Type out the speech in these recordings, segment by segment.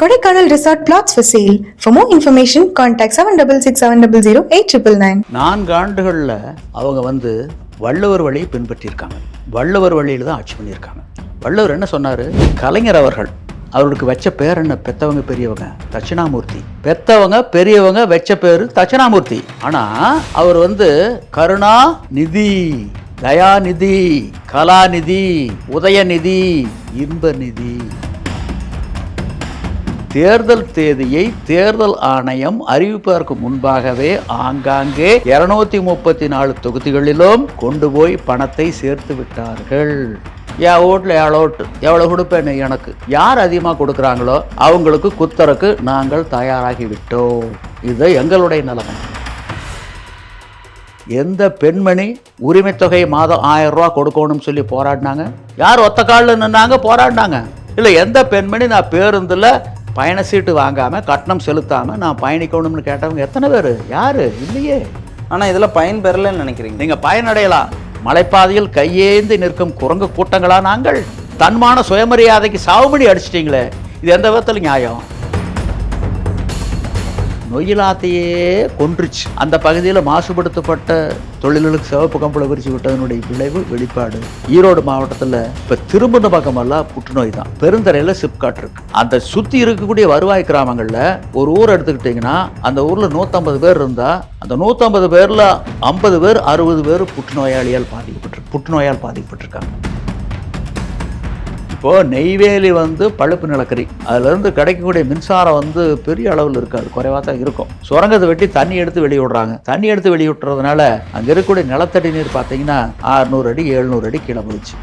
Kodaikanal resort flats for sale for more information contact seven double six seven double zero eight triple nine நான்கு ஆண்டுகளில் அவங்க வந்து வள்ளுவர் வழியை பின்பற்றியிருக்காங்க. வள்ளுவர் வழியில் தான் ஆட்சி பண்ணியிருக்காங்க. வள்ளுவர் என்ன சொன்னார்? கலைஞர் அவர்கள் அவருக்கு வச்ச பேர் என்ன? பெத்தவங்க பெரியவங்க. தட்சிணாமூர்த்தி. பெத்தவங்க பெரியவங்க வச்ச பேர் தட்சிணாமூர்த்தி. ஆனால் அவர் வந்து கருணா நிதி தயாநிதி கலாநிதி உதயநிதி இன்பநிதி. தேர்தல் தேதியை தேர்தல் ஆணையம் அறிவிப்பதற்கு முன்பாகவே ஆங்காங்கே இருநூத்தி முப்பத்தி நாலு தொகுதிகளிலும் கொண்டு போய் பணத்தை சேர்த்து விட்டார்கள். என் ஓட்டில் ஏழு ஓட்டு. எவ்வளோ கொடுப்பேன் எனக்கு. யார் அதிகமாக கொடுக்குறாங்களோ அவங்களுக்கு குத்தரக்கு நாங்கள் தயாராகி விட்டோம். இது எங்களுடைய நிலைமை. எந்த பெண்மணி உரிமை தொகை மாதம் ஆயிரம் ரூபா கொடுக்கணும்னு சொல்லி போராடினாங்க? யார் ஒத்த காலில் நின்னாங்க? போராடினாங்க. இல்லை எந்த பெண்மணி நான் பேருந்தில் பயண சீட்டு வாங்காமல் கட்டணம் செலுத்தாமல் நான் பயணிக்கணும்னு கேட்டவங்க எத்தனை பேர்? யார்? இல்லையே. ஆனா இதுல பயன் பெறலன்னு நினைக்கிறீங்க. நீங்கள் பயனடையலாம். மலைப்பாதையில் கையேந்தி நிற்கும் குரங்கு கூட்டங்களா நாங்கள்? தன்மான சுயமரியாதைக்கு சாவுமணி அடிச்சிட்டிங்களே. இது எந்த விதத்தில் நியாயம்? நொயிலாத்தையே கொன்றுச்சு. அந்த பகுதியில் மாசுபடுத்தப்பட்ட தொழில்களுக்கு சிவப்பு கம்பளை விரிச்சு விட்டதனுடைய விளைவு வெளிப்பாடு. ஈரோடு மாவட்டத்தில் இப்போ திரும்பின பக்கமெல்லாம் புற்றுநோய் தான். பெருந்தரையில் சிப்காட் இருக்கு. அந்த சுற்றி இருக்கக்கூடிய வருவாய் கிராமங்களில் ஒரு ஊர் எடுத்துக்கிட்டிங்கன்னா அந்த ஊரில் நூற்றம்பது பேர் இருந்தால் அந்த நூற்றம்பது பேரில் ஐம்பது பேர் அறுபது பேர் புற்றுநோயாளியால் பாதிக்கப்பட்டு புற்றுநோயால் பாதிக்கப்பட்டிருக்காங்க. இப்போது நெய்வேலி வந்து பழுப்பு நிலக்கரி. அதுலேருந்து கிடைக்கக்கூடிய மின்சாரம் வந்து பெரிய அளவில் இருக்காது குறைவாக தான் இருக்கும். சுரங்கத்தை வெட்டி தண்ணி எடுத்து வெளியிடுறாங்க. தண்ணி எடுத்து வெளியிட்டுறதுனால அங்கே இருக்கக்கூடிய நிலத்தடி நீர் பார்த்தீங்கன்னா ஆறுநூறு அடி எழுநூறு அடி கீழே போயிடுச்சு.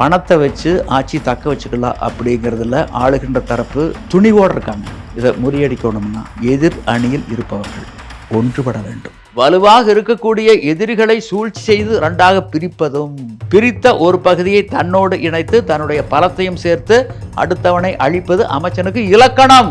பணத்தை வச்சு ஆட்சி தக்க வச்சுக்கலாம் அப்படிங்கிறதுல ஆளுகின்ற தரப்பு துணிவோடு இருக்காங்க. இதை முறியடிக்கணும்னா எதிர் அணியில் இருப்பவர்கள் ஒன்றுபட வேண்டும். வலுவாக இருக்கக்கூடிய எதிரிகளை சூழ்ச்சி செய்து ரெண்டாக பிரிப்பதும் பிரித்த ஒரு பகுதியை தன்னோடு இணைத்து தன்னுடைய பலத்தையும் சேர்த்து அடுத்தவனை அழிப்பது அமைச்சனுக்கு இலக்கணம்.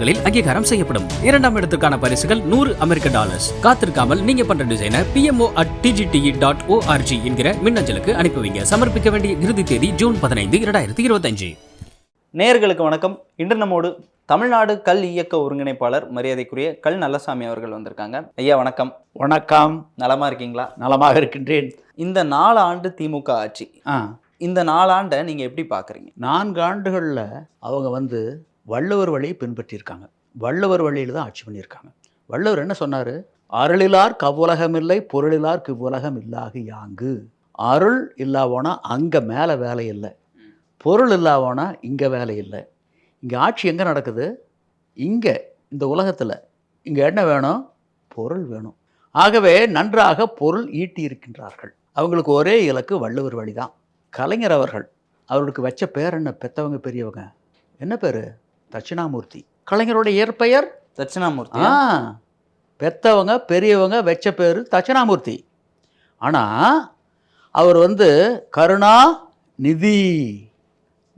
ஊடகத்தலங்களில் அங்கீகாரம் செய்யப்படும். இரண்டாம் இடத்துக்கான பரிசுகள் நூறு அமெரிக்க டாலர்ஸ். காத்திருக்காமல் நீங்க பண்ற டிசைனை PMO at DGTE dot ORG என்கிற மின்னஞ்சலுக்கு அனுப்பி வைங்க சமர்ப்பிக்க வேண்டிய இறுதி தேதி ஜூன் பதினைந்து இரண்டாயிரத்தி இருபத்தஞ்சு. நேயர்களுக்கு வணக்கம். இன்று நம்மோடு தமிழ்நாடு கல் இயக்க ஒருங்கிணைப்பாளர் மரியாதைக்குரிய கல் நல்லசாமி அவர்கள் வந்திருக்காங்க. ஐயா வணக்கம். வணக்கம். நலமா இருக்கீங்களா? நலமாக இருக்கின்றேன். இந்த நாலு ஆண்டு திமுக ஆட்சி. ஆ. இந்த நாலாண்டை நீங்க எப்படி பாக்குறீங்க? நான்கு ஆண்டுகளில் அவங்க வந்து வள்ளுவர் வழியை பின்பற்றியிருக்காங்க. வள்ளுவர் வழியில் தான் ஆட்சி பண்ணியிருக்காங்க. வள்ளுவர் என்ன சொன்னார்? அருளிலார் கவ்வுலகமில்லை பொருளிலார் கிவ்வுலகம் இல்லாகு யாங்கு. அருள் இல்லாவோனா அங்கே மேலே வேலை இல்லை. பொருள் இல்லாவோனா இங்கே வேலை இல்லை. இங்கே ஆட்சி எங்கே நடக்குது? இங்கே இந்த உலகத்தில். இங்கே என்ன வேணும்? பொருள் வேணும். ஆகவே நன்றாக பொருள் ஈட்டி இருக்கின்றார்கள். அவங்களுக்கு ஒரே இலக்கு வள்ளுவர் வழி தான் கலைஞர் அவர்கள். அவர்களுக்கு வச்ச பேர் என்ன? பெத்தவங்க பெரியவங்க. என்ன பேர்? தட்சிணாமூர்த்தி. கலைஞருடைய இயற்பெயர் தட்சிணாமூர்த்தி. ஆ பெத்தவங்க பெரியவங்க வச்ச பேர் தட்சிணாமூர்த்தி. ஆனால் அவர் வந்து கருணா நிதி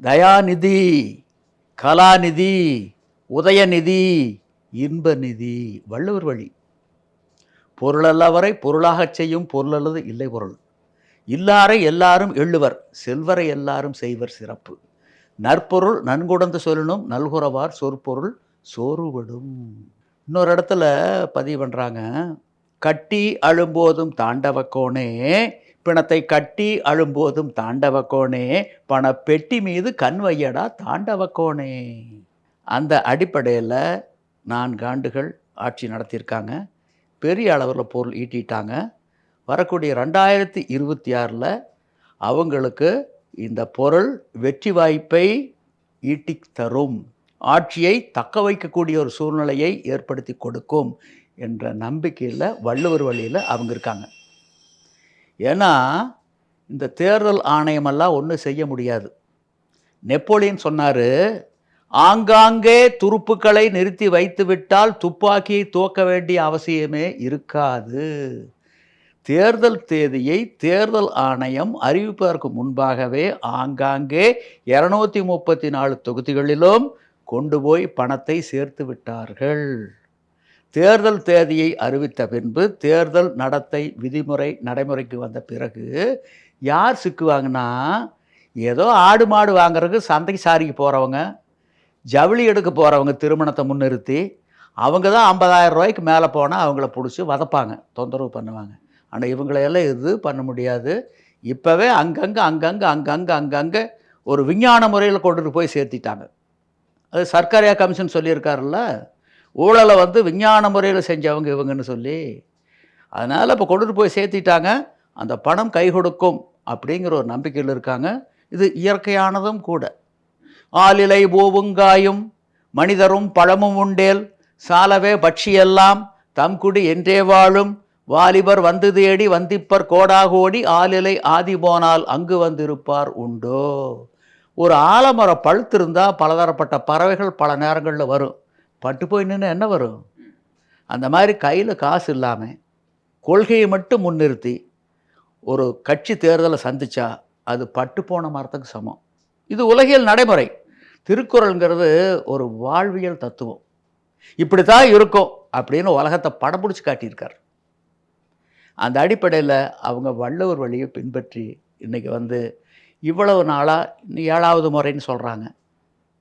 தயாநிதி கலாநிதி உதயநிதி இன்பநிதி வள்ளுவர் வழி. பொருளல்லவரை பொருளாகச் செய்யும் பொருளல்லது இல்லை பொருள். இல்லாரை எல்லாரும் எள்ளுவர் செல்வரை எல்லாரும் செய்வர் சிறப்பு. நற்பொருள் நன்குடந்து சொல்லணும் நல்குறவார் சொற்பொருள் சோறுபடும் இன்னொரு இடத்துல பதிவு பண்ணுறாங்க கட்டி அழும்போதும் தாண்டவக்கோனே பிணத்தை கட்டி அழும்போதும் தாண்டவக்கோனே பணப்பெட்டி மீது கண் வையடா தாண்டவக்கோனே அந்த அடிப்படையில் நான்கு ஆண்டுகள் ஆட்சி நடத்தியிருக்காங்க. பெரிய அளவில் பொருள் ஈட்டிட்டாங்க. வரக்கூடிய ரெண்டாயிரத்தி இருபத்தி ஆறில் அவங்களுக்கு இந்த பொருள் வெற்றி வாய்ப்பை ஈட்டி தரும். ஆட்சியை தக்க வைக்கக்கூடிய ஒரு சூழ்நிலையை ஏற்படுத்தி கொடுக்கும் என்ற நம்பிக்கையில் வள்ளுவர் வழியில் அவங்க இருக்காங்க. ஏன்னா இந்த தேர்தல் ஆணையமெல்லாம் ஒன்றும் செய்ய முடியாது. நெப்போலியன் சொன்னார் ஆங்காங்கே துருப்புக்களை நிறுத்தி வைத்துவிட்டால் துப்பாக்கியை துவக்க வேண்டிய அவசியமே இருக்காது. தேர்தல் தேதியை தேர்தல் ஆணையம் அறிவிப்பதற்கு முன்பாகவே ஆங்காங்கே இரநூத்தி முப்பத்தி நாலு தொகுதிகளிலும் கொண்டு போய் பணத்தை சேர்த்து விட்டார்கள். தேர்தல் தேதியை அறிவித்த பின்பு தேர்தல் நடத்தை விதிமுறை நடைமுறைக்கு வந்த பிறகு யார் சிக்குவாங்கன்னா ஏதோ ஆடு மாடு வாங்குறதுக்கு சந்தைக்கு சாரிக்கு போகிறவங்க ஜவுளி எடுக்க போகிறவங்க திருமணத்தை முன்னிறுத்தி அவங்க தான் ஐம்பதாயிரம் ரூபாய்க்கு மேலே போனால் அவங்கள பிடிச்சி வதப்பாங்க தொந்தரவு பண்ணுவாங்க. ஆனால் இவங்களையெல்லாம் இது பண்ண முடியாது. இப்போவே அங்கங்கே அங்கங்கே அங்கங்கே அங்கங்கே ஒரு விஞ்ஞான முறையில் கொண்டுட்டு போய் சேர்த்திட்டாங்க. அது சர்க்காரியா கமிஷன் சொல்லியிருக்காருல்ல? ஊழலை வந்து விஞ்ஞான முறையில் செஞ்சவங்க இவங்கன்னு சொல்லி. அதனால் இப்போ கொண்டுட்டு போய் சேர்த்திட்டாங்க. அந்த பணம் கை கொடுக்கும் அப்படிங்கிற ஒரு நம்பிக்கையில் இருக்காங்க. இது இயற்கையானதும் கூட. ஆலிலை பூவுங்காயும் மனிதரும் பழமும் உண்டேல் சாலவே பட்சியெல்லாம் தம்குடி என்றே வாழும் வாலிபர் வந்து தேடி வந்திப்பர் கோடாகோடி ஆலிலை ஆதி போனால் அங்கு வந்திருப்பார் உண்டோ? ஒரு ஆலமரம் பழுத்திருந்தா பலதரப்பட்ட பறவைகள் பல நேரங்களில் வரும். பட்டு போய் நின்று என்ன வரும்? அந்த மாதிரி கையில் காசு இல்லாமல் கொள்கையை மட்டும் முன்னிறுத்தி ஒரு கட்சி தேர்தலை சந்தித்தா அது பட்டு போன மரத்துக்கு சமம். இது உலகியல் நடைமுறை. திருக்குறள்ங்கிறது ஒரு வாழ்வியல் தத்துவம். இப்படி தான் இருக்கும் அப்படின்னு உலகத்தை படம் பிடிச்சி காட்டியிருக்கார். அந்த அடிப்படையில் அவங்க வள்ளுவர் வழியை பின்பற்றி இன்றைக்கி வந்து இவ்வளவு நாளாக இன்னும் ஏழாவது முறைன்னு சொல்கிறாங்க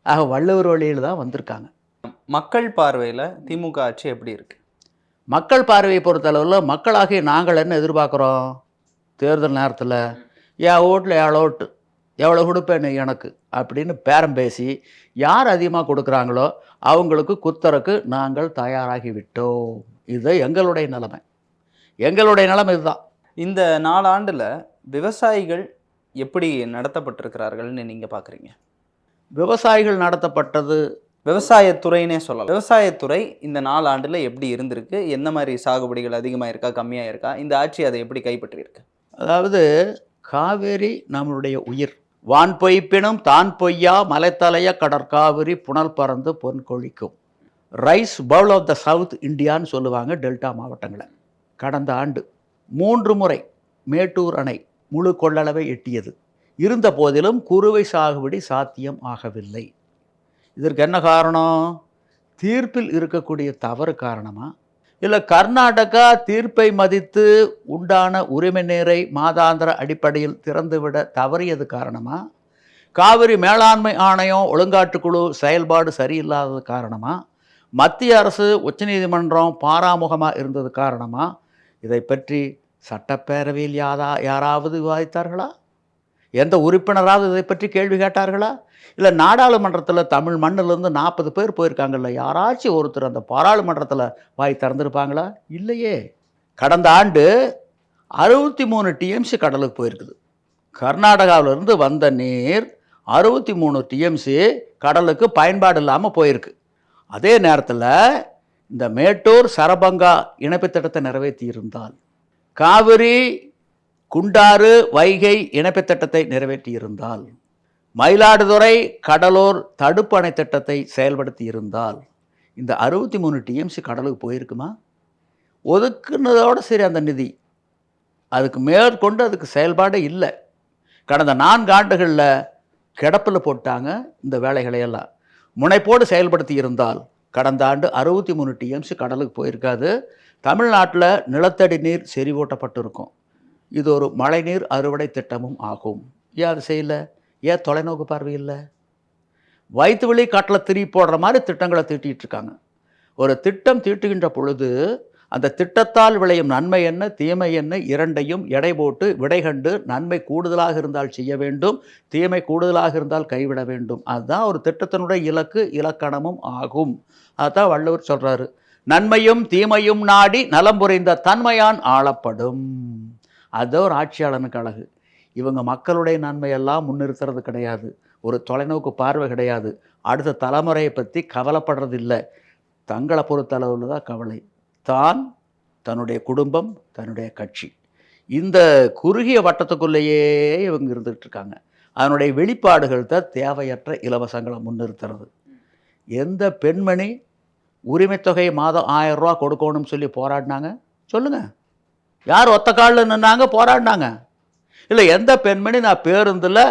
ஆக வள்ளுவர் வழியில் தான் வந்திருக்காங்க. மக்கள் பார்வையில் திமுக ஆட்சி எப்படி இருக்கு? மக்கள் பார்வையை பொறுத்தளவில் மக்களாகிய நாங்கள் என்ன எதிர்பார்க்குறோம்? தேர்தல் நேரத்தில் என் ஓட்டில் ஏழு ஓட்டு எவ்வளோ கொடுப்பேன் எனக்கு? அப்படின்னு பேரம் பேசி யார் அதிகமாக கொடுக்குறாங்களோ அவங்களுக்கு குத்தறக்கு நாங்கள் தயாராகி விட்டோம். இது எங்களுடைய நிலைமை. எங்களுடைய நிலைமை இதுதான். இந்த நாலாண்டுல விவசாயிகள் எப்படி நடத்தப்பட்டிருக்கிறார்கள்னு நீங்க பாக்குறீங்க? விவசாயிகள் நடத்தப்பட்டது விவசாயத்துறைனே சொல்லலாம். விவசாயத்துறை இந்த நாலாண்டுல எப்படி இருந்திருக்கு? எந்த மாதிரி சாகுபடிகள் அதிகமா இருக்கா கம்மியா இருக்கா இந்த ஆட்சி அதை எப்படி கைப்பற்றியிருக்கு? அதாவது காவேரி நம்மளுடைய உயிர். வான் பொய்ப்பினும் தான் பொய்யா மலைத்தலைய கடற்காவிரி புனல் பறந்து பொன் கொழிக்கும். Rice bowl of the south இந்தியான்னு சொல்லுவாங்க டெல்டா மாவட்டங்களை. கடந்த ஆண்டு மூன்று முறை மேட்டூர் அணை முழு கொள்ளளவை எட்டியது. இருந்த போதிலும் குறுவை சாகுபடி சாத்தியம் ஆகவில்லை. இதற்கு என்ன காரணம்? தீர்ப்பில் இருக்கக்கூடிய தவறு காரணமா? இல்லை கர்நாடகா தீர்ப்பை மதித்து உண்டான உரிமை நீரை மாதாந்திர அடிப்படையில் திறந்துவிட தவறியது காரணமா? காவிரி மேலாண்மை ஆணையம் ஒழுங்காற்றுக்குழு செயல்பாடு சரியில்லாதது காரணமா? மத்திய அரசு உச்சநீதிமன்றம் பாராமுகமாக இருந்தது காரணமாக இதை பற்றி சட்டப்பேரவையில் யாரா யாராவது விவாதித்தார்களா? எந்த உறுப்பினராவது இதை பற்றி கேள்வி கேட்டார்களா? இல்லை நாடாளுமன்றத்தில் தமிழ் மண்ணிலிருந்து நாற்பது பேர் போயிருக்காங்கல்ல யாராச்சும் ஒருத்தர் அந்த பாராளுமன்றத்தில் வாய் திறந்துருப்பாங்களா? இல்லையே. கடந்த ஆண்டு அறுபத்தி மூணு டிஎம்சி கடலுக்கு போயிருக்குது. கர்நாடகாவிலிருந்து வந்த நீர் அறுபத்தி மூணு டிஎம்சி கடலுக்கு பயன்பாடு இல்லாமல் போயிருக்கு. அதே நேரத்தில் இந்த மேட்டூர் சரபங்கா இணைப்பு திட்டத்தை நிறைவேற்றியிருந்தால் காவிரி குண்டாறு வைகை இணைப்பு திட்டத்தை நிறைவேற்றி இருந்தால் மயிலாடுதுறை கடலூர் தடுப்பு அணை திட்டத்தை செயல்படுத்தி இருந்தால் இந்த அறுபத்தி மூணு டிஎம்சி கடலுக்கு போயிருக்குமா? ஒதுக்குனதோடு சரி அந்த நிதி. அதுக்கு மேற்கொண்டு அதுக்கு செயல்பாடே இல்லை. கடந்த நான்கு ஆண்டுகளில் கிடப்பில் போட்டாங்க இந்த வேலைகளை எல்லாம். முனைப்போடு செயல்படுத்தி இருந்தால் கடந்த ஆண்டு அறுபத்தி மூணு டிஎம்சி கடலுக்கு போயிருக்காது. தமிழ்நாட்டில் நிலத்தடி நீர் செறிவூட்டப்பட்டிருக்கும். இது ஒரு மழைநீர் அறுவடை திட்டமும் ஆகும். ஏன் அது செய்யலை? ஏன் தொலைநோக்கு பார்வை இல்லை? வயிற்று வழி காட்டில் திரி போடுற மாதிரி திட்டங்களை தீட்டிகிட்டு இருக்காங்க. ஒரு திட்டம் தீட்டுகின்ற பொழுது அந்த திட்டத்தால் விளையும் நன்மை என்ன தீமை என்ன இரண்டையும் எடை போட்டு விடை கண்டு நன்மை கூடுதலாக இருந்தால் செய்ய வேண்டும் தீமை கூடுதலாக இருந்தால் கைவிட வேண்டும். அதுதான் ஒரு திட்டத்தினுடைய இலக்கு இலக்கணமும் ஆகும். அதுதான் வள்ளுவர் சொல்கிறாரு நன்மையும் தீமையும் நாடி நலம் புரிந்த தன்மையான் ஆளப்படும். அதுதான் ஒரு ஆட்சியாளனுக்கு அழகு. இவங்க மக்களுடைய நன்மையெல்லாம் முன்னிறுத்துறது கிடையாது. ஒரு தொலைநோக்கு பார்வை கிடையாது. அடுத்த தலைமுறையை பற்றி கவலைப்படுறதில்லை. தங்களை பொறுத்தளவில் தான் கவலை. தான் தன்னுடைய குடும்பம் தன்னுடைய கட்சி. இந்த குறுகிய வட்டத்துக்குள்ளேயே இவங்க இருந்துகிட்டு இருக்காங்க. அதனுடைய வெளிப்பாடுகள் தான் தேவையற்ற இலவசங்களை முன்னிறுத்துறது. எந்த பெண்மணி உரிமைத்தொகை மாதம் ஆயிரம் ரூபா கொடுக்கணும்னு சொல்லி போராடினாங்க? சொல்லுங்க. யார் ஒத்த காலில் நின்னாங்க? போராடினாங்க. இல்லை எந்த பெண்மணி நான் பேருந்தில்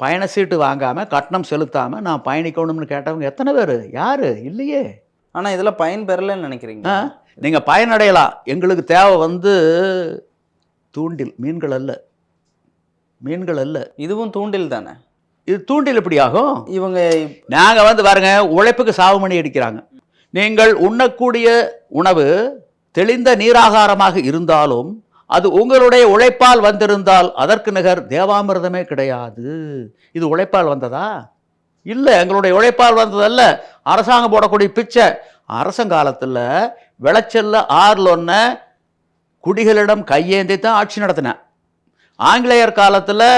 பயண சீட்டு வாங்காமல் கட்டணம் செலுத்தாமல் நான் பயணிக்கணும்னு கேட்டவங்க எத்தனை பேர்? யார்? இல்லையே. ஆனா இதுல பயன் பெறலன்னு நினைக்கிறீங்க. நீங்கள் பயனடையலாம் எங்களுக்கு தேவை வந்து தூண்டில் மீன்கள் அல்ல. மீன்கள் அல்ல. இதுவும் தூண்டில் தானே? இது தூண்டில் எப்படி ஆகும்? இவங்க நாங்கள் வந்து பாருங்க உழைப்புக்கு சாவு மணி அடிக்கிறாங்க. நீங்கள் உண்ணக்கூடிய உணவு தெளிந்த நீராகாரமாக இருந்தாலும் அது உங்களுடைய உழைப்பால் வந்திருந்தால் அதற்கு நிகர் தேவாமிர்தமே கிடையாது. இது உழைப்பால் வந்ததா? இல்லை எங்களுடைய உழைப்பால் வந்ததல்ல அரசாங்கம் போடக்கூடிய பிச்சை. அரசங்காலத்தில் விளைச்சல்ல ஆறில் ஒன்று குடிகளிடம் கையேந்தி தான் ஆட்சி நடத்தினேன் ஆங்கிலேயர் காலத்தில்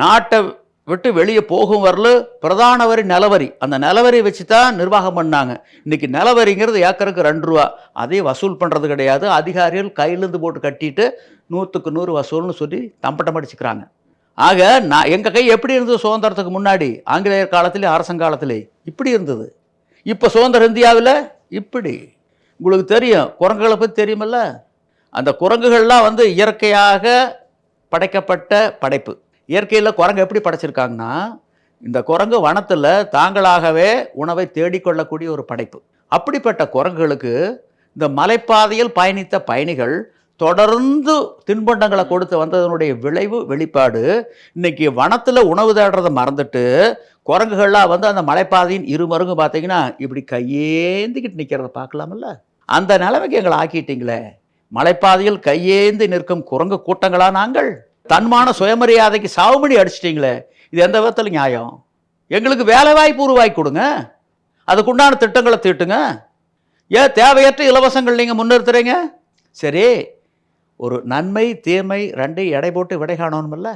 நாட்டை விட்டு வெளியே போகும் வரல பிரதான வரி நிலவரி. அந்த நிலவரி வச்சு தான் நிர்வாகம் பண்ணாங்க. இன்னைக்கு நிலவரிங்கிறது ஏக்கருக்கு ரெண்டு ரூபா. அதையும் வசூல் பண்ணுறது கிடையாது. அதிகாரிகள் கையிலேருந்து போட்டு கட்டிட்டு நூற்றுக்கு நூறு வசூல்னு சொல்லி தம்பட்டம் அடிச்சுக்கிறாங்க. ஆக நான் எங்கள் கை எப்படி இருந்தது சுதந்திரத்துக்கு முன்னாடி? ஆங்கிலேயர் காலத்திலே அரசங்காலத்திலே இப்படி இருந்தது. இப்போ சுதந்திர இந்தியாவில்? இப்படி. உங்களுக்கு தெரியும் குரங்குகளை பற்றி தெரியுமில்ல? அந்த குரங்குகள்லாம் வந்து இயற்கையாக படைக்கப்பட்ட படைப்பு. இயற்கையில் குரங்கு எப்படி படைச்சிருக்காங்கன்னா இந்த குரங்கு வனத்தில் தாங்களாகவே உணவை தேடிக்கொள்ளக்கூடிய ஒரு படைப்பு. அப்படிப்பட்ட குரங்குகளுக்கு இந்த மலைப்பாதையில் பயணித்த பயணிகள் தொடர்ந்து தின்பண்டங்களை கொடுத்து வந்ததனுடைய விளைவு வெளிப்பாடு இன்னைக்கு வனத்தில் உணவு தேடுறதை மறந்துட்டு குரங்குகள்லாம் வந்து அந்த மலைப்பாதையின் இரு மருங்கு பார்த்தீங்கன்னா இப்படி கையேந்திக்கிட்டு நிற்கிறத பார்க்கலாம்ல அந்த நிலைமைக்கு எங்களை ஆக்கிட்டீங்களே. மலைப்பாதையில் கையேந்தி நிற்கும் குரங்கு கூட்டங்களா நாங்கள்? தன்மான சுயமரியாதைக்கு சாவுமணி அடிச்சிட்டிங்களே. இது எந்த விதத்தில் நியாயம்? எங்களுக்கு வேலை வாய்ப்பு உருவாக்கி கொடுங்க. அதுக்குண்டான திட்டங்களை தீட்டுங்க. ஏன் தேவையற்ற இலவசங்கள் நீங்கள் முன்னிறுத்துறீங்க? சரி ஒரு நன்மை தீமை ரெண்டையும் எடை போட்டு விடை காணணுமில்ல?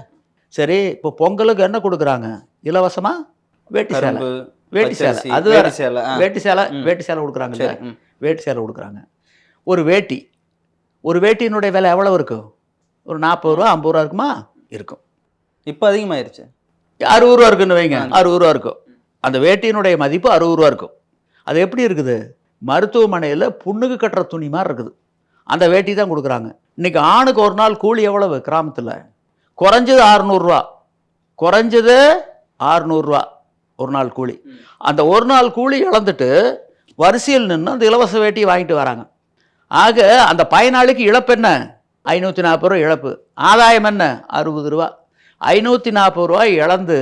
சரி இப்போ பொங்கலுக்கு என்ன கொடுக்குறாங்க? இலவசமா? வேட்டி சேலை. வேட்டி சேலை. அது வேற. வேட்டி சேலை வேட்டி சேலை. வேட்டி சேலை ம். வேட்டி சேலை கொடுக்குறாங்க. ஒரு வேட்டி. ஒரு வேட்டியினுடைய விலை எவ்வளவு இருக்கும் ஒரு நாற்பது ரூபா ஐம்பது ரூபா இருக்குமா? இருக்கும். இப்ப அதிகமாயிருச்சு. அறுபது ரூபா இருக்குன்னு வைங்க. அறுபது ரூபா இருக்கும். அந்த வேட்டியினுடைய மதிப்பு அறுபது ரூபா இருக்கும். அது எப்படி இருக்குது? மருத்துவமனையில் புண்ணுக்கு கட்டுற துணி மாதிரி இருக்குது. அந்த வேட்டி தான் கொடுக்குறாங்க. இன்னைக்கு ஆணுக்கு ஒரு நாள் கூலி எவ்வளவு கிராமத்தில்? குறைஞ்சது அறுநூறுவா. குறைஞ்சது அறுநூறுவா ஒரு நாள் கூலி. அந்த ஒரு நாள் கூலி இழந்துட்டு வரிசையில் நின்று அந்த இலவச வேட்டியை வாங்கிட்டு வராங்க. ஆக அந்த பயனாளிக்கு இழப்பு என்ன? ஐநூற்றி நாற்பது ரூபா இழப்பு. ஆதாயம் என்ன? அறுபது ரூபா. ஐநூற்றி நாற்பது ரூபாய் இழந்து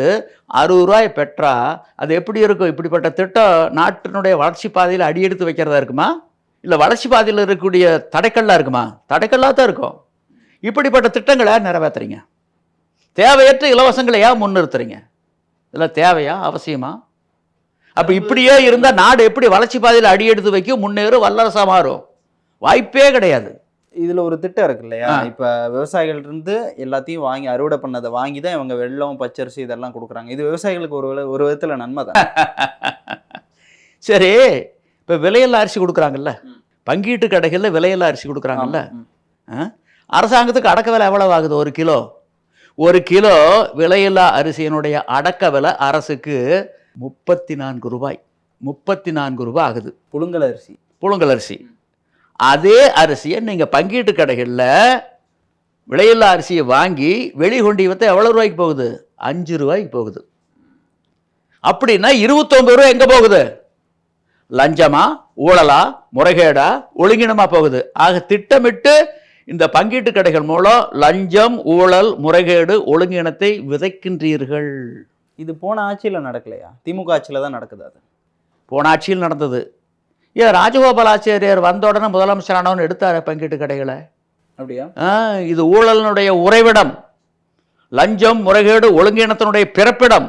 அறுபது ரூபாய் பெற்றால் அது எப்படி இருக்கும்? இப்படிப்பட்ட திட்டம் நாட்டினுடைய வளர்ச்சி பாதையில் அடியெடுத்து வைக்கிறதா இருக்குமா? இல்லை வளர்ச்சி பாதையில் இருக்கக்கூடிய தடைக்கல்லாம் இருக்குமா? தடைக்கல்லாக தான் இருக்கும். இப்படிப்பட்ட திட்டங்களை நிறைவேற்றுறீங்க தேவையற்ற இலவசங்களை ஏன் முன்னிறுத்துறீங்க? இதெல்லாம் தேவையா? அவசியமா? அப்போ இப்படியே இருந்தால் நாடு எப்படி வளர்ச்சி பாதையில் அடியெடுத்து வைக்கும்? முன்னேறும் வல்லரசா மாறும். வாய்ப்பே கிடையாது. இதுல ஒரு திட்டம் இருக்கு இல்லையா. இப்ப விவசாயிகள்ட்ட இருந்து எல்லாத்தையும் வாங்கி அறுவடை பண்ணதை வாங்கி தான் இவங்க வெள்ளம் பச்சரிசி இதெல்லாம் கொடுக்குறாங்க. இது விவசாயிகளுக்கு ஒரு ஒரு விதத்துல நன்மை தான். சரி. இப்போ விலையில்லா அரிசி கொடுக்குறாங்கல்ல? பங்கீட்டு கடைகளில் விலையில்லா அரிசி கொடுக்குறாங்கல்ல? அரசாங்கத்துக்கு அடக்க விலை எவ்வளவு ஆகுது? ஒரு கிலோ. ஒரு கிலோ விலையில்லா அரிசியினுடைய அடக்க விலை அரசுக்கு முப்பத்தி நான்கு ரூபாய். முப்பத்தி நான்கு ரூபாய் ஆகுது. புழுங்கல் அரிசி. புழுங்கல் அரிசி. அதே அரிசியை நீங்கள் பங்கீட்டு கடைகளில் விலையில்லா அரிசியை வாங்கி வெளிகொண்டி விற்ற எவ்வளோ ரூபாய்க்கு போகுது? அஞ்சு ரூபாய்க்கு போகுது. அப்படின்னா இருபத்தொம்பது ரூபா எங்கே போகுது? லஞ்சமா ஊழலா முறைகேடா ஒழுங்கினமா போகுது. ஆக திட்டமிட்டு இந்த பங்கீட்டு கடைகள் மூலம் லஞ்சம் ஊழல் முறைகேடு ஒழுங்கினத்தை விதைக்கின்றீர்கள். இது போன ஆட்சியில நடக்கலையா? திமுக ஆட்சியில தான் நடக்குது அது. போன ஆட்சியில் நடந்தது. ஏன் ராஜகோபால் ஆச்சாரியார் வந்த உடனே முதலமைச்சரானவன் எடுத்தார் பங்கீட்டு கடைகளை. அப்படியா? இது ஊழலினுடைய உறைவிடம். லஞ்சம் முறைகேடு ஒழுங்கினத்தினுடைய பிறப்பிடம்.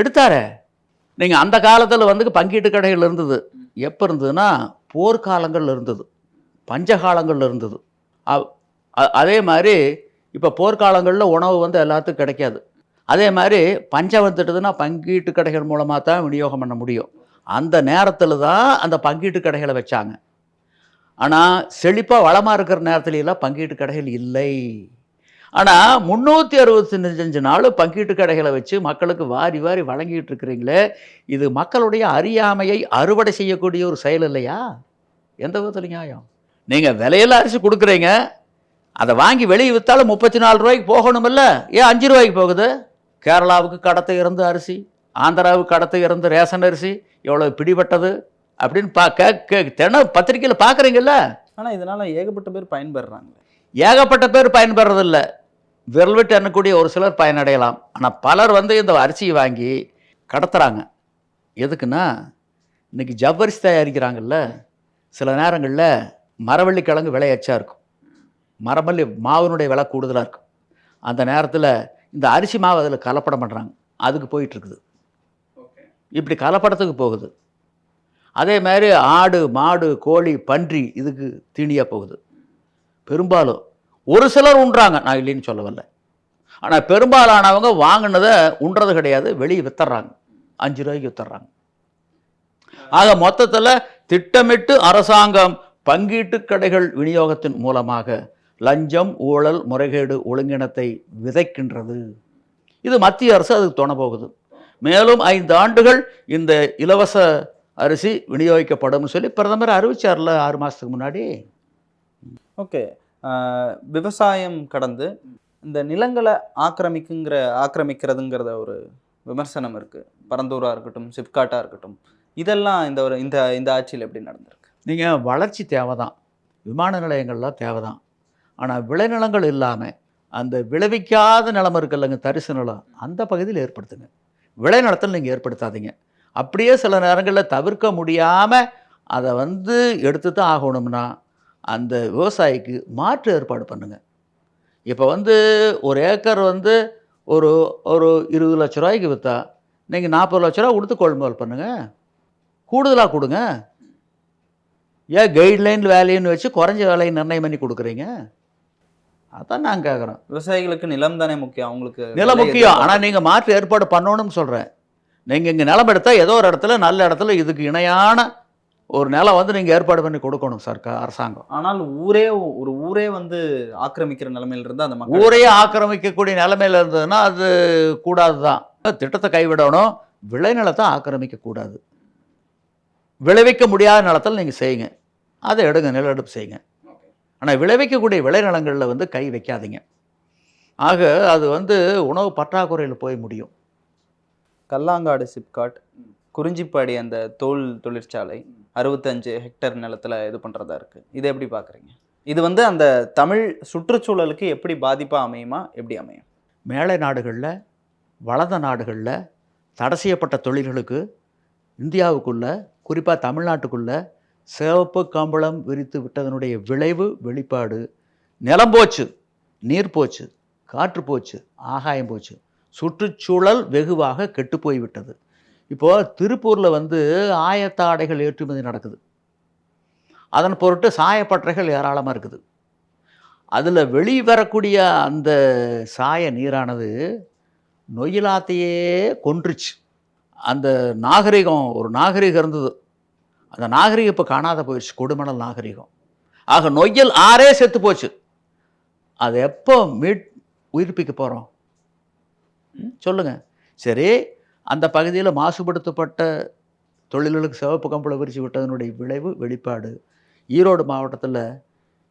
எடுத்தாரே. நீங்கள் அந்த காலத்தில் வந்து பங்கீட்டு கடைகள் இருந்தது. எப்போ இருந்ததுன்னா போர்க்காலங்கள் இருந்தது. பஞ்சகாலங்கள் இருந்தது. அ- அதே மாதிரி இப்போ போர்க்காலங்களில் உணவு வந்து எல்லாத்துக்கும் கிடைக்காது. அதே மாதிரி பஞ்சம் வந்துட்டுதுன்னா பங்கீட்டு கடைகள் மூலமாக தான் விநியோகம் பண்ண முடியும். அந்த நேரத்தில் தான் அந்த பங்கீட்டு கடைகளை வச்சாங்க. ஆனால் செழிப்பாக வளமாக இருக்கிற நேரத்துலலாம் பங்கீட்டு கடைகள் இல்லை. ஆனால் முந்நூற்றி அறுபத்தஞ்சு நாள் பங்கீட்டு கடைகளை வச்சு மக்களுக்கு வாரி வாரி வழங்கிட்டு இருக்கிறீங்களே இது மக்களுடைய அறியாமையை அறுவடை செய்யக்கூடிய ஒரு செயல் இல்லையா? எந்த விதத்தில் நியாயம்? நீங்கள் விலையில அரிசி கொடுக்குறீங்க அதை வாங்கி வெளியே விற்றாலும் முப்பத்தி நாலு ரூபாய்க்கு போகணுமில்ல. ஏன் அஞ்சு ரூபாய்க்கு போகுது? கேரளாவுக்கு கடத்த இறந்து அரிசி ஆந்திராவுக்கு கடத்த இறந்து ரேஷன் அரிசி எவ்வளோ பிடிபட்டது? அப்படின்னு பா கே தினம் பத்திரிக்கையில் பார்க்குறீங்கல்ல ஆனா இதனால ஏகப்பட்ட பேர் பயன்பெறுறாங்க ஏகப்பட்ட பேர் பயன்பெறதில்ல விரல் விட்டு எண்ணக்கூடிய ஒரு சிலர் பயனடையலாம். ஆனால் பலர் வந்து இந்த அரிசியை வாங்கி கடத்துறாங்க. எதுக்குன்னா இன்னைக்கு ஜவ்வரிசி தயாரிக்கிறாங்கல்ல சில நேரங்களில் மரவள்ளி கிழங்கு விலை எச்சா இருக்கும். மரமல்லி மாவினுடைய விலை கூடுதலாக இருக்கும். அந்த நேரத்தில் இந்த அரிசி மாவு அதில் கலப்படம் பண்ணுறாங்க அதுக்கு போயிட்டுருக்குது. இப்படி கலப்படத்துக்கு போகுது. அதே மாதிரி ஆடு மாடு கோழி பன்றி இதுக்கு தீனியாக போகுது. பெரும்பாலும் ஒரு சிலர் உண்றாங்க. நான் இல்லைன்னு சொல்ல வரல ஆனால் பெரும்பாலானவங்க வாங்கினதை உண்றது கிடையாது வெளியே வித்துறாங்க அஞ்சு ரூபாய்க்கு வித்துறாங்க ஆக மொத்தத்தில் திட்டமிட்டு அரசாங்கம் பங்கீட்டு கடைகள் விநியோகத்தின் மூலமாக லஞ்சம் ஊழல் முறைகேடு ஒழுங்கினத்தை விதைக்கின்றது. இது மத்திய அரசு அதுக்கு துணை போகுது. மேலும் ஐந்து ஆண்டுகள் இந்த இலவச அரிசி விநியோகிக்கப்படும் சொல்லி பிரதமர் அறிவிச்சார்ல ஆறு மாதத்துக்கு முன்னாடி. ஓகே. விவசாயம் கடந்து இந்த நிலங்களை ஆக்கிரமிக்குங்கிற ஆக்கிரமிக்கிறதுங்கிறத ஒரு விமர்சனம் இருக்குது பரந்தூராக இருக்கட்டும் சிப்காட்டாக இருக்கட்டும். இதெல்லாம் இந்த ஒரு இந்த இந்த ஆட்சியில் எப்படி நடந்திருக்கு? நீங்கள் வளர்ச்சி தேவை தான் விமான நிலையங்கள்லாம் தேவை தான் ஆனால் விளைநிலங்கள் இல்லாமல் அந்த விளைவிக்காத நிலம் இருக்குல்லங்க தரிசு நிலம். அந்த பகுதியில் ஏற்படுத்துங்க. விளைநிலத்தில் நீங்கள் ஏற்படுத்தாதீங்க. அப்படியே சில நேரங்களில் தவிர்க்க முடியாமல் அதை வந்து எடுத்து தான் ஆகணும்னா அந்த விவசாயிக்கு மாற்று ஏற்பாடு பண்ணுங்க. இப்போ வந்து ஒரு ஏக்கர் வந்து ஒரு ஒரு இருபது லட்ச ரூபாய்க்கு விற்றா நீங்கள் நாற்பது லட்ச ரூபா கொடுத்து கொள்முதல் பண்ணுங்கள் கூடுதலாக கொடுங்க. ஏன் கைட்லைன் வேலைன்னு வச்சு குறைஞ்ச விலையை நிர்ணயம் பண்ணி கொடுக்குறீங்க? அதான் நான் கேட்குறோம் விவசாயிகளுக்கு நிலம் தானே முக்கியம் அவங்களுக்கு நிலம் முக்கியம். ஆனால் நீங்கள் மாற்று ஏற்பாடு பண்ணணும்னு சொல்கிறேன் நீங்கள் இங்கே நிலம் எடுத்தால் ஏதோ ஒரு இடத்துல நல்ல இடத்துல இதுக்கு இணையான ஒரு நிலம் வந்து நீங்கள் ஏற்பாடு பண்ணி கொடுக்கணும் சர்க்கார் அரசாங்கம். ஆனால் ஊரே ஒரு ஊரே வந்து ஆக்கிரமிக்கிற நிலைமையில இருந்து அந்த மக்கள் ஊரையே ஆக்கிரமிக்கக்கூடிய நிலைமையில இருந்ததுன்னா அது கூடாது தான் திட்டத்தை கைவிடணும். விளைநிலத்தை ஆக்கிரமிக்க கூடாது. விளைவிக்க முடியாத நிலத்தில் நீங்கள் செய்யுங்க. அதை எடுங்க நிலெடுப்பு செய்யுங்க. ஆனால் விளைவிக்கக்கூடிய விளைநிலங்களில் வந்து கை வைக்காதீங்க. ஆக அது வந்து உணவு பற்றாக்குறையில் போய் முடியும். கல்லாங்காடு சிப்காட் குறிஞ்சிப்பாடி அந்த தோல் தொழிற்சாலை அறுபத்தஞ்சு ஹெக்டர் நிலத்தில் இது பண்ணுறதா இருக்குது இதை எப்படி பார்க்குறீங்க இது வந்து அந்த தமிழ் சுற்றுச்சூழலுக்கு எப்படி பாதிப்பாக அமையுமா? எப்படி அமையும்? மேலை நாடுகளில் வளர்ந்த நாடுகளில் தடை செய்யப்பட்ட தொழில்களுக்கு இந்தியாவுக்குள்ள குறிப்பாக தமிழ்நாட்டுக்குள்ளே சிவப்பு கம்பளம் விரித்து விட்டதனுடைய விளைவு வெளிப்பாடு நிலம் போச்சு நீர் போச்சு காற்று போச்சு ஆகாயம் போச்சு சுற்றுச்சூழல் வெகுவாக கெட்டு போய்விட்டது. இப்போது திருப்பூரில் வந்து ஆயத்தாடைகள் ஏற்றுமதி நடக்குது. அதன் பொருட்டு சாயப்பட்டறைகள் ஏராளமாக இருக்குது. அதில் வெளிவரக்கூடிய அந்த சாய நீரானது நொய்யலாத்தையே கொன்றுச்சு. அந்த நாகரிகம் ஒரு நாகரிகம் இருந்தது. அந்த நாகரிகம் இப்போ காணாத போயிடுச்சு கொடுமணல் நாகரிகம். ஆக நொய்யல் ஆறே செத்து போச்சு. அது எப்போ மீட் உயிர்ப்பிக்க போகிறோம் சொல்லுங்கள் சரி அந்த பகுதியில் மாசுபடுத்தப்பட்ட தொழில்களுக்கு சிவப்பு கம்பளம் விரிச்சு விட்டதனுடைய விளைவு வெளிப்பாடு. ஈரோடு மாவட்டத்தில்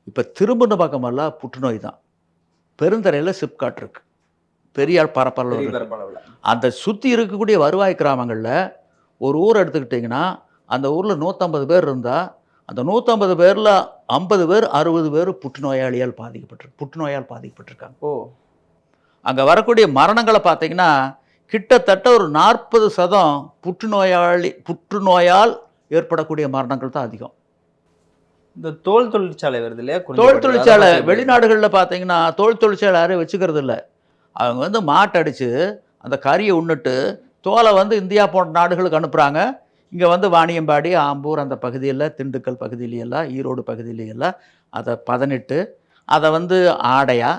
இப்போ திரும்பின பக்கமெல்லாம் புற்றுநோய் தான். பெருந்தரையில் சிப்காட் இருக்கு. பெரியார் பரப்பளவு இருக்கு. அந்த சுற்றி இருக்கக்கூடிய வருவாய் கிராமங்களில் ஒரு ஊர் எடுத்துக்கிட்டிங்கன்னா அந்த ஊரில் நூற்றம்பது பேர் இருந்தால் அந்த நூற்றம்பது பேரில் ஐம்பது பேர் அறுபது பேர் புற்றுநோயாளியால் பாதிக்கப்பட்டிருக்கு புற்றுநோயால் பாதிக்கப்பட்டிருக்காங்க. ஓ. அங்கே வரக்கூடிய மரணங்களை பார்த்தீங்கன்னா கிட்டத்தட்ட ஒரு நாற்பது சதம் புற்றுநோயாளி புற்றுநோயால் ஏற்படக்கூடிய மரணங்கள் தான் அதிகம். இந்த தோல் தொழிற்சாலை வருது இல்லையா? தோல் தொழிற்சாலை வெளிநாடுகளில் பார்த்தீங்கன்னா தோல் தொழிற்சாலை யாரையும் வச்சுக்கிறது இல்லை. அவங்க வந்து மாட்டடிச்சு அந்த கறியை உண்ணுட்டு தோலை வந்து இந்தியா போன்ற நாடுகளுக்கு அனுப்புகிறாங்க இங்கே வந்து வாணியம்பாடி ஆம்பூர் அந்த பகுதியில் திண்டுக்கல் பகுதியிலையெல்லாம் ஈரோடு பகுதியிலையெல்லாம் அதை பதனிட்டு அதை வந்து ஆடையா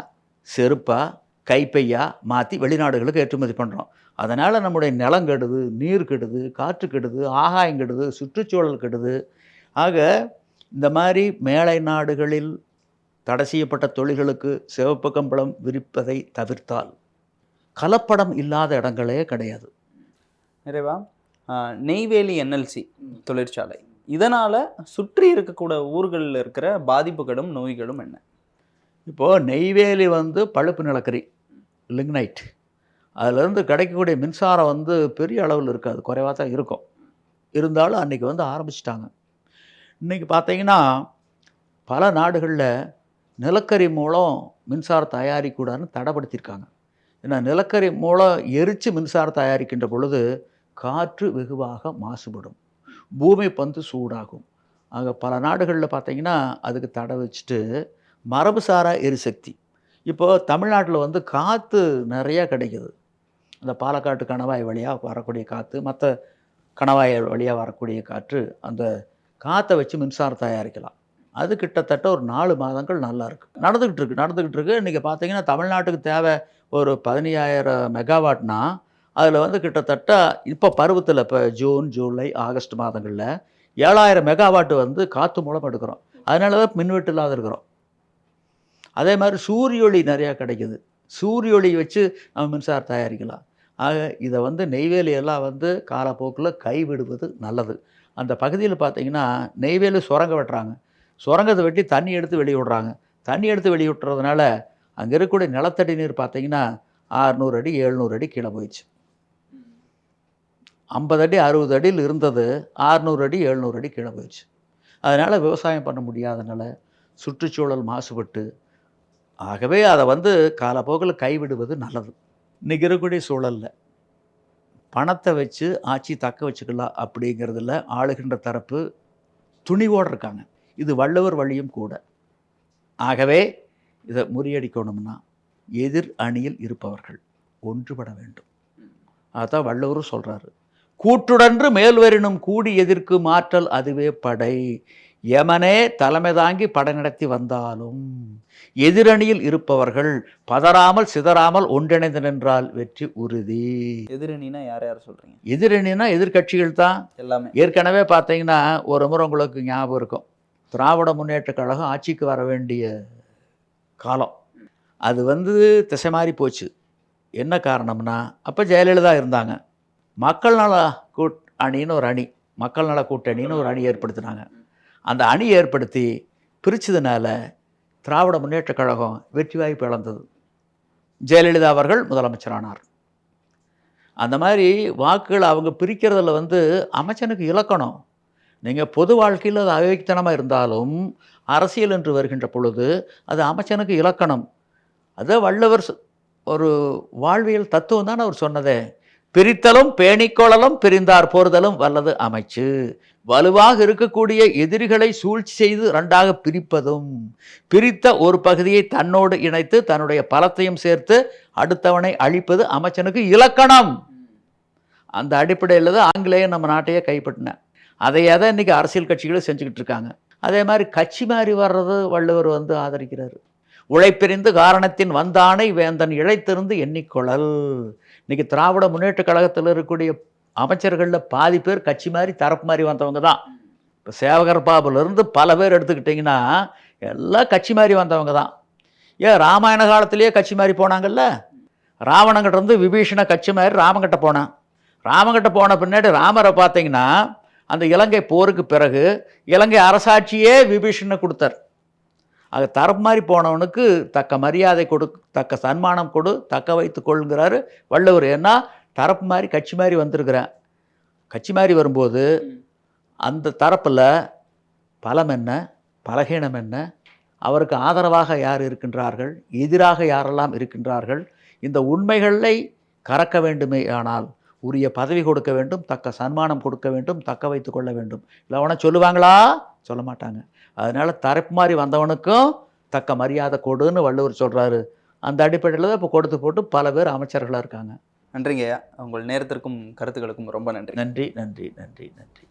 செருப்பா கைப்பையா மாற்றி வெளிநாடுகளுக்கு ஏற்றுமதி பண்ணுறோம் அதனால் நம்முடைய நிலம் கெடுது நீர் கெடுது காற்று கெடுது ஆகாயம் கெடுது சுற்றுச்சூழல் கெடுது. ஆக இந்த மாதிரி மேலை நாடுகளில் தடை செய்யப்பட்ட தொழில்களுக்கு சிவப்பு கம்பளம் விரிப்பதை தவிர்த்தால் கலப்படம் இல்லாத இடங்களே கிடையாது. நிறைவா? நெய்வேலி என்எல்சி தொழிற்சாலை. இதனால சுற்றி இருக்கக்கூட ஊர்களில் இருக்கிற பாதிப்புகளும் நோய்களும் என்ன? இப்போது நெய்வேலி வந்து பழுப்பு நிலக்கரி லிக்னைட் அதிலிருந்து கிடைக்கக்கூடிய மின்சாரம் வந்து பெரிய அளவில் இருக்காது. குறைவாக தான் இருக்கும். இருந்தாலும் அன்றைக்கி வந்து ஆரம்பிச்சிட்டாங்க. இன்றைக்கி பார்த்தீங்கன்னா பல நாடுகளில் நிலக்கரி மூலம் மின்சாரம் தயாரிக்கூடாதுன்னு தடைப்படுத்தியிருக்காங்க. ஏன்னா நிலக்கரி மூலம் எரித்து மின்சாரம் தயாரிக்கின்ற பொழுது காற்று வெகுவாக மாசுபடும். பூமி பந்து சூடாகும். ஆக பல நாடுகளில் பார்த்தீங்கன்னா அதுக்கு தடை வச்சுட்டு மரபுசாரா எரிசக்தி. இப்போது தமிழ்நாட்டில் வந்து காற்று நிறையா கிடைக்குது. அந்த பாலக்காட்டு கணவாய் வழியாக வரக்கூடிய காற்று மற்ற கணவாய் வழியாக வரக்கூடிய காற்று அந்த காற்றை வச்சு மின்சாரம் தயாரிக்கலாம். அது கிட்டத்தட்ட ஒரு நாலு மாதங்கள் நல்லா இருக்குது நடந்துக்கிட்டு இருக்கு நடந்துக்கிட்டு இருக்கு. இன்றைக்கி பார்த்தீங்கன்னா தமிழ்நாட்டுக்கு தேவை ஒரு பதினையாயிரம் மெகாவாட்னா அதில் வந்து கிட்டத்தட்ட இப்போ பருவத்தில் இப்போ ஜூன் ஜூலை ஆகஸ்ட் மாதங்களில் ஏழாயிரம் மெகாவாட் வந்து காற்று மூலம் எடுக்கிறோம். அதனால தான் மின்வெட்டு இல்லாத இருக்கிறோம். அதே மாதிரி சூரிய ஒளி நிறையா கிடைக்குது. சூரிய ஒளி வச்சு நம்ம மின்சாரம் தயாரிக்கலாம். ஆக இதை வந்து நெய்வேலி எல்லாம் வந்து காலப்போக்கில் கைவிடுவது நல்லது. அந்த பகுதியில் பார்த்தீங்கன்னா நெய்வேலி சுரங்க வெட்டுறாங்க. சுரங்கத்தை வெட்டி தண்ணி எடுத்து வெளியிடுறாங்க தண்ணி எடுத்து வெளியே அங்கே இருக்கக்கூடிய நிலத்தடி நீர் பார்த்தீங்கன்னா ஆறுநூறு அடி எழுநூறு அடி கீழே போயிடுச்சு. ஐம்பது அடி அறுபது அடியில் இருந்தது ஆறுநூறு அடி எழுநூறு அடி கீழே போயிடுச்சு. அதனால் விவசாயம் பண்ண முடியாதனால சுற்றுச்சூழல் மாசுபட்டு ஆகவே அதை வந்து காலப்போக்கில் கைவிடுவது நல்லது. இன்றைக்கி இருக்கக்கூடிய சூழலில். பணத்தை வச்சு ஆட்சி தக்க வச்சுக்கலாம் அப்படிங்கிறதுல ஆளுகின்ற தரப்பு துணிவோடு இருக்காங்க. இது வள்ளுவர் வழியும் கூட. ஆகவே இதை முறியடிக்கணும்னா எதிர் அணியில் இருப்பவர்கள் ஒன்றுபட வேண்டும். அதான் வள்ளுவரும் சொல்கிறாரு கூட்டுடன்று மேல்வரினும் கூடி எதிர்க்கு மாற்றல் அதுவே படை. யமனே தலைமை தாங்கி படை நடத்தி வந்தாலும் எதிரணியில் இருப்பவர்கள் பதறாமல் சிதறாமல் ஒன்றிணைந்து நின்றால் வெற்றி உறுதி. எதிரணினா யார் யார் சொல்றீங்க? எதிரணினா எதிர்க்கட்சிகள் தான். எல்லாமே. ஏற்கனவே பார்த்தீங்கன்னா ஒரு முறை உங்களுக்கு ஞாபகம் இருக்கும். திராவிட முன்னேற்றக் கழகம் ஆட்சிக்கு வர வேண்டிய காலம். அது வந்து திசை மாறி போச்சு. என்ன காரணம்னா அப்போ ஜெயலலிதா இருந்தாங்க. மக்கள் நல கூட் அணின்னு ஒரு அணி. மக்கள் நல கூட்டணின்னு ஒரு அணி ஏற்படுத்தினாங்க. அந்த அணி ஏற்படுத்தி பிரித்ததுனால திராவிட முன்னேற்றக் கழகம் வெற்றி வாய்ப்பு இழந்தது. ஜெயலலிதா அவர்கள் முதலமைச்சரானார். அந்த மாதிரி வாக்குகள் அவங்க பிரிக்கிறதுல வந்து அமைச்சனுக்கு இலக்கணம். நீங்கள் பொது வாழ்க்கையில் அது அயோக்கியத்தனமாக இருந்தாலும் அரசியல் என்று வருகின்ற பொழுது அது அமைச்சனுக்கு இலக்கணம். அதே வள்ளுவர் ஒரு வாழ்வியல் தத்துவம் தான் அவர் சொன்னதே. பிரித்தலும் பேணிக்கொள்ளலும் பிரிந்தார் போர்தலும் வல்லது அமைச்சு. வலுவாக இருக்கக்கூடிய எதிரிகளை சூழ்ச்சி செய்து ரெண்டாக பிரிப்பதும் பிரித்த ஒரு பகுதியை தன்னோடு இணைத்து தன்னுடைய பலத்தையும் சேர்த்து அடுத்தவனை அழிப்பது அமைச்சனுக்கு இலக்கணம். அந்த அடிப்படையில் தான் ஆங்கிலேயன் நம்ம நாட்டையே கைப்பற்றினேன் அதை அதை இன்றைக்கி அரசியல் கட்சிகளும் செஞ்சுக்கிட்டு இருக்காங்க. அதே மாதிரி கட்சி மாறி வர்றது வள்ளுவர் வந்து ஆதரிக்கிறார். உழைப்பிரிந்து காரணத்தின் வந்தானை வேந்தன் இழைத்திருந்து எண்ணிக்கொள்ளல். இன்றைக்கி திராவிட முன்னேற்ற கழகத்தில் இருக்கக்கூடிய அமைச்சர்களில் பாதி பேர் கட்சி மாதிரி தரப்பு மாதிரி வந்தவங்க தான். இப்போ சேவகர் பாபுலேருந்து பல பேர் எடுத்துக்கிட்டிங்கன்னா எல்லாம் கட்சி மாதிரி வந்தவங்க தான். ஏன் ராமாயண காலத்திலேயே கட்சி மாதிரி போனாங்கல்ல? ராவணங்கிட்டருந்து விபீஷண கட்சி மாதிரி ராமங்கிட்ட போனான். ராமங்கிட்ட போன பின்னாடி ராமரை பார்த்தீங்கன்னா அந்த இலங்கை போருக்கு பிறகு இலங்கை அரசாட்சியே விபீஷணை கொடுத்தார். அது தரப்பு மாதிரி போனவனுக்கு தக்க மரியாதை கொடு தக்க சன்மானம் கொடு தக்க வைத்து கொள்கிறாரு வள்ளுவர். ஏன்னா தரப்பு மாதிரி கட்சி மாதிரி வந்திருக்கிறேன். கட்சி மாதிரி வரும்போது அந்த தரப்பில் பலம் என்ன பலகீனம் என்ன அவருக்கு ஆதரவாக யார் இருக்கின்றார்கள் எதிராக யாரெல்லாம் இருக்கின்றார்கள் இந்த உண்மைகளை கறக்க வேண்டுமே ஆனால் உரிய பதவி கொடுக்க வேண்டும் தக்க சன்மானம் கொடுக்க வேண்டும் தக்க வைத்து கொள்ள வேண்டும். இல்லை அவனை சொல்லுவாங்களா? சொல்ல மாட்டாங்க. அதனால் தரப்பு மாதிரி வந்தவனுக்கும் தக்க மரியாதை கொடுன்னு வள்ளுவர் சொல்கிறாரு அந்த அடிப்படையில் தான் இப்போ கொடுத்து போட்டு பல பேர் அமைச்சர்களாக இருக்காங்க. நன்றிங்கய்யா உங்கள் நேரத்திற்கும் கருத்துக்களுக்கும் ரொம்ப நன்றி. நன்றி நன்றி நன்றி நன்றி.